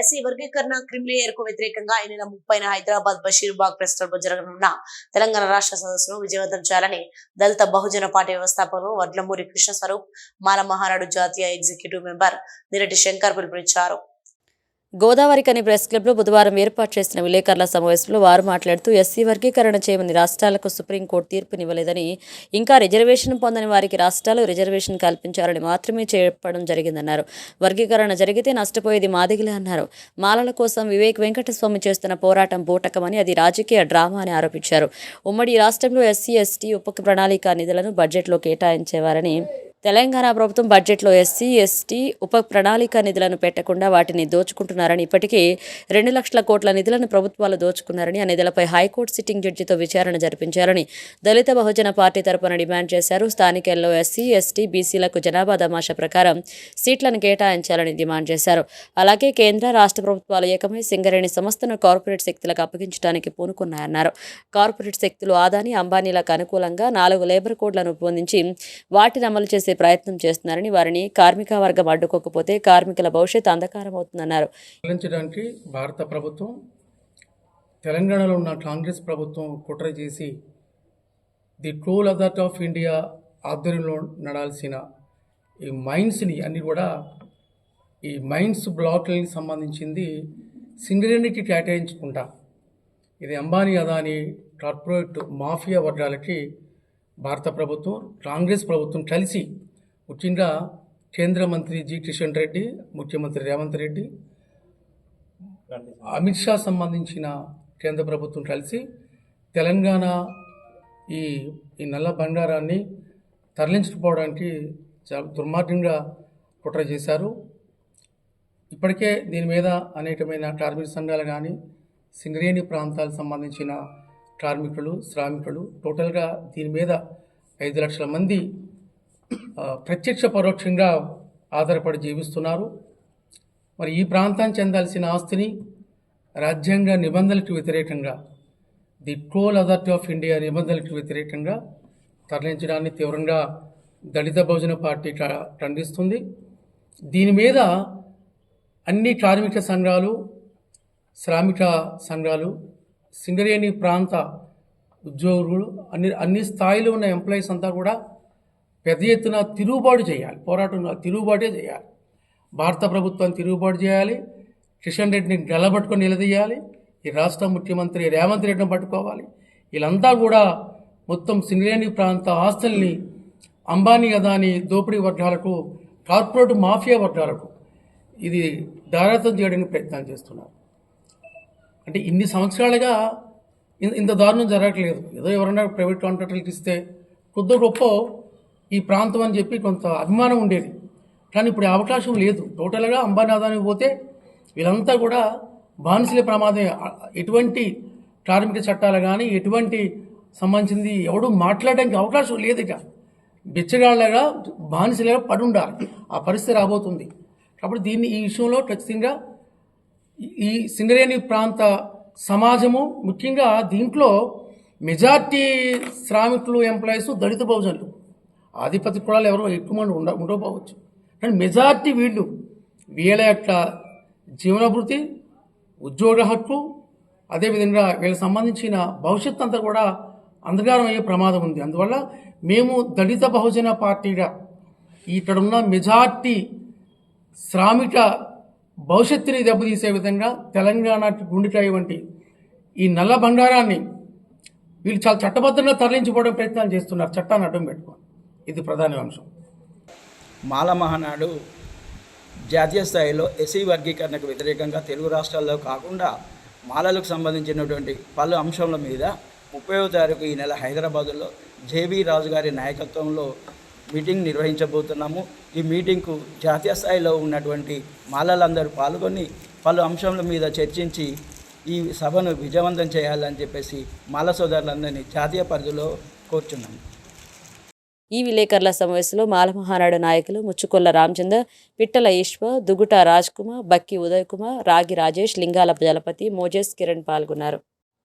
SC వర్గీకరణ క్రిమిలేయర్కు వ్యతిరేకంగా ఈ నెల ముప్పైన హైదరాబాద్ బషీర్బాగ్ ప్రెస్ క్లబ్ జరగనున్న తెలంగాణ రాష్ట్ర సదస్సును విజయవంతం చేయాలని దళిత బహుజన పార్టీ వ్యవస్థాపకులు వడ్లమూరి కృష్ణ స్వరూప్ మాల మహానాడు జాతీయ ఎగ్జిక్యూటివ్ మెంబర్ నిరటి శంకర్ పిలుపునిచ్చారు. గోదావరి కని ప్రెస్ క్లబ్లో బుధవారం ఏర్పాటు చేసిన విలేకరుల సమావేశంలో వారు మాట్లాడుతూ ఎస్సీ వర్గీకరణ చేయమని రాష్ట్రాలకు సుప్రీంకోర్టు తీర్పునివ్వలేదని ఇంకా రిజర్వేషన్ పొందని వారికి రాష్ట్రాలు రిజర్వేషన్ కల్పించాలని మాత్రమే చెప్పడం జరిగిందన్నారు. వర్గీకరణ జరిగితే నష్టపోయేది మాదిగలే అన్నారు. మాలల కోసం వివేక్ వెంకటస్వామి చేస్తున్న పోరాటం బూటకమని అది రాజకీయ డ్రామా అని ఆరోపించారు. ఉమ్మడి రాష్ట్రంలో ఎస్సీ ఎస్టీ ఉప ప్రణాళిక నిధులను బడ్జెట్లో కేటాయించేవారని తెలంగాణ ప్రభుత్వం బడ్జెట్లో ఎస్సీ ఎస్టీ ఉప ప్రణాళిక నిధులను పెట్టకుండా వాటిని దోచుకుంటున్నారని ఇప్పటికీ రెండు లక్షల కోట్ల నిధులను ప్రభుత్వాలు దోచుకున్నారని ఆ నిధులపై హైకోర్టు సిట్టింగ్ జడ్జితో విచారణ జరిపించారని దళిత బహుజన పార్టీ తరపున డిమాండ్ చేశారు. స్థానికల్లో ఎస్సీ ఎస్టీ బీసీలకు జనాభా దమాషా ప్రకారం సీట్లను కేటాయించాలని డిమాండ్ చేశారు. అలాగే కేంద్ర రాష్ట్ర ప్రభుత్వాలు ఏకమై సింగరేణి సంస్థను కార్పొరేట్ శక్తులకు అప్పగించడానికి పూనుకున్నాయన్నారు. కార్పొరేట్ శక్తులు ఆదాని అంబానీలకు అనుకూలంగా నాలుగు లేబర్ కోడ్లను రూపొందించి వాటిని అమలు చేసి ప్రయత్నం చేస్తున్నారని వారిని కార్మిక వర్గం అడ్డుకోకపోతే కార్మికుల భవిష్యత్ అంధకారం అవుతుందన్నారు. భారత ప్రభుత్వం తెలంగాణలో ఉన్న కాంగ్రెస్ ప్రభుత్వం కుట్ర చేసి ది ట్రూల్ అథారిటీ ఆఫ్ ఇండియా ఆధ్వర్యంలో నడాల్సిన ఈ మైన్స్ని అన్ని కూడా ఈ మైన్స్ బ్లాక్లకి సంబంధించింది సింగరేణికి కేటాయించుకుంటా. ఇది అంబానీ అదాని కార్పొరేట్ మాఫియా వర్గాలకి భారత ప్రభుత్వం కాంగ్రెస్ ప్రభుత్వం కలిసి ముఖ్యంగా కేంద్ర మంత్రి జి కిషన్ రెడ్డి ముఖ్యమంత్రి రేవంత్ రెడ్డి అమిత్ షా సంబంధించిన కేంద్ర ప్రభుత్వం కలిసి తెలంగాణ ఈ ఈ నల్ల బంగారాన్ని తరలించకపోవడానికి చాలా దుర్మార్గంగా కుట్ర చేశారు. ఇప్పటికే దీని మీద అనేకమైన కార్మిక సంఘాలు కానీ సింగరేణి ప్రాంతాలకు సంబంధించిన కార్మికులు శ్రామికులు టోటల్గా దీని మీద ఐదు లక్షల మంది ప్రత్యక్ష పరోక్షంగా ఆధారపడి జీవిస్తున్నారు. మరి ఈ ప్రాంతానికి చెందాల్సిన ఆస్తిని రాజ్యాంగ నిబంధనలకు వ్యతిరేకంగా the coal authority of India నిబంధనలకు వ్యతిరేకంగా తరలించడాన్ని తీవ్రంగా దళిత బహుజన పార్టీ ఖండిస్తుంది. దీని మీద అన్ని కార్మిక సంఘాలు శ్రామిక సంఘాలు సింగరేణి ప్రాంత ఉద్యోగులు అన్ని అన్ని స్థాయిలో ఉన్న ఎంప్లాయీస్ అంతా కూడా పెద్ద ఎత్తున తిరుగుబాటు చేయాలి. పోరాటం తిరుగుబాటే చేయాలి. భారత ప్రభుత్వం తిరుగుబాటు చేయాలి. కిషన్ రెడ్డిని గెలబట్టుకొని నిలదీయాలి. ఈ రాష్ట్ర ముఖ్యమంత్రి రేవంత్ రెడ్డిని పట్టుకోవాలి. వీళ్ళంతా కూడా మొత్తం సింగరేణి ప్రాంత ఆస్తుల్ని అంబానీ అదాని దోపిడీ వర్గాలకు కార్పొరేట్ మాఫియా వర్గాలకు ఇది దారాతం చేయడానికి ప్రయత్నం చేస్తున్నారు. అంటే ఇన్ని సంవత్సరాలుగా ఇంత దారుణం జరగట్లేదు. ఏదో ఎవరైనా ప్రైవేట్ కాంట్రాక్టర్లకు ఇస్తే కొద్ది గొప్ప ఈ ప్రాంతం అని చెప్పి కొంత అభిమానం ఉండేది. కానీ ఇప్పుడు అవకాశం లేదు. టోటల్గా అంబానాదానికి పోతే వీళ్ళంతా కూడా బానిసల ప్రమాదం ఎటువంటి కార్మిక చట్టాలు కానీ ఎటువంటి సంబంధించింది ఎవడు మాట్లాడడానికి అవకాశం లేదు ఇక. బిచ్చగాళ్ళగా బానిసలుగా పడి ఉండాలి. ఆ పరిస్థితి రాబోతుంది. కాబట్టి దీన్ని ఈ విషయంలో ఖచ్చితంగా ఈ సింగరేణి ప్రాంత సమాజము ముఖ్యంగా దీంట్లో మెజార్టీ శ్రామికులు ఎంప్లాయీస్ దళిత బహుజనులు. ఆధిపత్య కులాలు ఎవరో ఎక్కువ మంది ఉండ ఉండకపోవచ్చు. కానీ మెజార్టీ వీళ్ళు వీళ్ళ యొక్క జీవనభృతి ఉద్యోగ హక్కు అదేవిధంగా వీళ్ళకి సంబంధించిన భవిష్యత్ అంతా కూడా అంధకారం అయ్యే ప్రమాదం ఉంది. అందువల్ల మేము దళిత బహుజన పార్టీగా ఇక్కడ ఉన్న మెజార్టీ శ్రామిక భవిష్యత్తుని దెబ్బతీసే విధంగా తెలంగాణ గుండెకాయ వంటి ఈ నల్ల బంగారాన్ని వీళ్ళు చాలా చట్టబద్ధంగా తరలించుకోవడం ప్రయత్నాలు చేస్తున్నారు. చట్టాన్ని అడ్డం పెట్టుకొని ఇది ప్రధాన అంశం. మాల మహానాడు జాతీయ స్థాయిలో ఎస్సీ వర్గీకరణకు వ్యతిరేకంగా తెలుగు రాష్ట్రాల్లో కాకుండా మాలలకు సంబంధించినటువంటి పలు అంశాల మీద ముప్పైవ తారీఖు ఈ నెల హైదరాబాదులో జేబీ రాజు గారి నాయకత్వంలో మీటింగ్ నిర్వహించబోతున్నాము. ఈ మీటింగ్కు జాతీయ స్థాయిలో ఉన్నటువంటి మాలలందరూ పాల్గొని పలు అంశాల మీద చర్చించి ఈ సభను విజయవంతం చేయాలని చెప్పేసి మాల సోదరులందరినీ జాతీయ పరిధిలో కోరుచున్నాము ఈ విలేకరుల సమావేశంలో మాలమహానాడు నాయకులు ముచ్చుకొల్ల రామచందర్ పిట్టల ఈశ్వ దుగుట రాజ్ కుమార్ బక్కి ఉదయ్ కుమార్ రాగి రాజేష్ లింగాల జలపతి మోజేస్ కిరణ్ పాల్గొన్నారు.